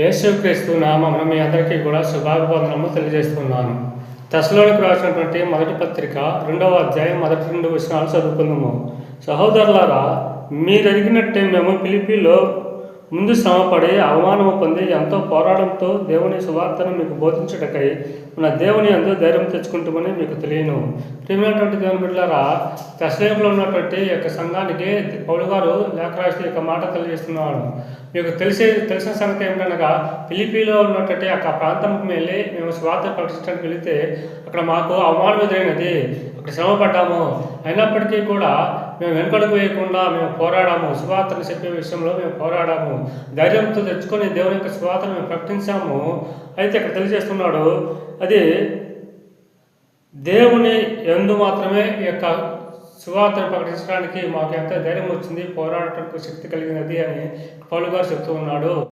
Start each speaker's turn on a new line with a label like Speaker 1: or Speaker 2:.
Speaker 1: యేసుక్రీస్తు నామమున మీ అందరికీ కూడా శుభాభివందనము తెలియజేస్తున్నాను. దశలోనికి రాసినటువంటి మొదటి పత్రిక రెండవ అధ్యాయం మొదటి రెండు విషయాలు చదువుకుందాము. సహోదరులారా మీరు అడిగినట్టే మేము పిలిపిలో ముందు శ్రమపడి అవమానము పొంది ఎంతో పోరాటంతో దేవుని సువార్తను మీకు బోధించుటకై మన దేవుని అందు ధైర్యం తెచ్చుకుంటామని మీకు తెలియను. ప్రియమైనటువంటి దేవుని బిడ్డలారా దశలేపులో ఉన్నటువంటి యొక్క సంఘానికి పౌలు గారు లేఖ రాసి యొక్క మాట తెలియజేస్తున్నాడు. మీకు తెలిసే తెలిసిన సంగతి ఏమిటనగా ఫిలిపీలో ఉన్నటువంటి ఆ ప్రాంతంకి వెళ్ళి మేము స్వార్థ ప్రకటించడానికి వెళితే అక్కడ మాకు అవమానం ఎదురైనది అక్కడ శ్రమ పడ్డాము అయినప్పటికీ కూడా మేము వెనుకడుగు వేయకుండా మేము పోరాడాము. సువార్తను చెప్పే విషయంలో మేము పోరాడాము. ధైర్యంతో తెచ్చుకొని దేవుని యొక్క సువార్తను మేము ప్రకటించాము. అయితే ఇక్కడ తెలియజేస్తున్నాడు అది దేవుని ఎందు మాత్రమే ఈ యొక్క సువార్తను ప్రకటించడానికి మాకు ఎంత ధైర్యం వచ్చింది పోరాడటానికి శక్తి కలిగినది అని పౌలు గారు చెప్తూ ఉన్నాడు.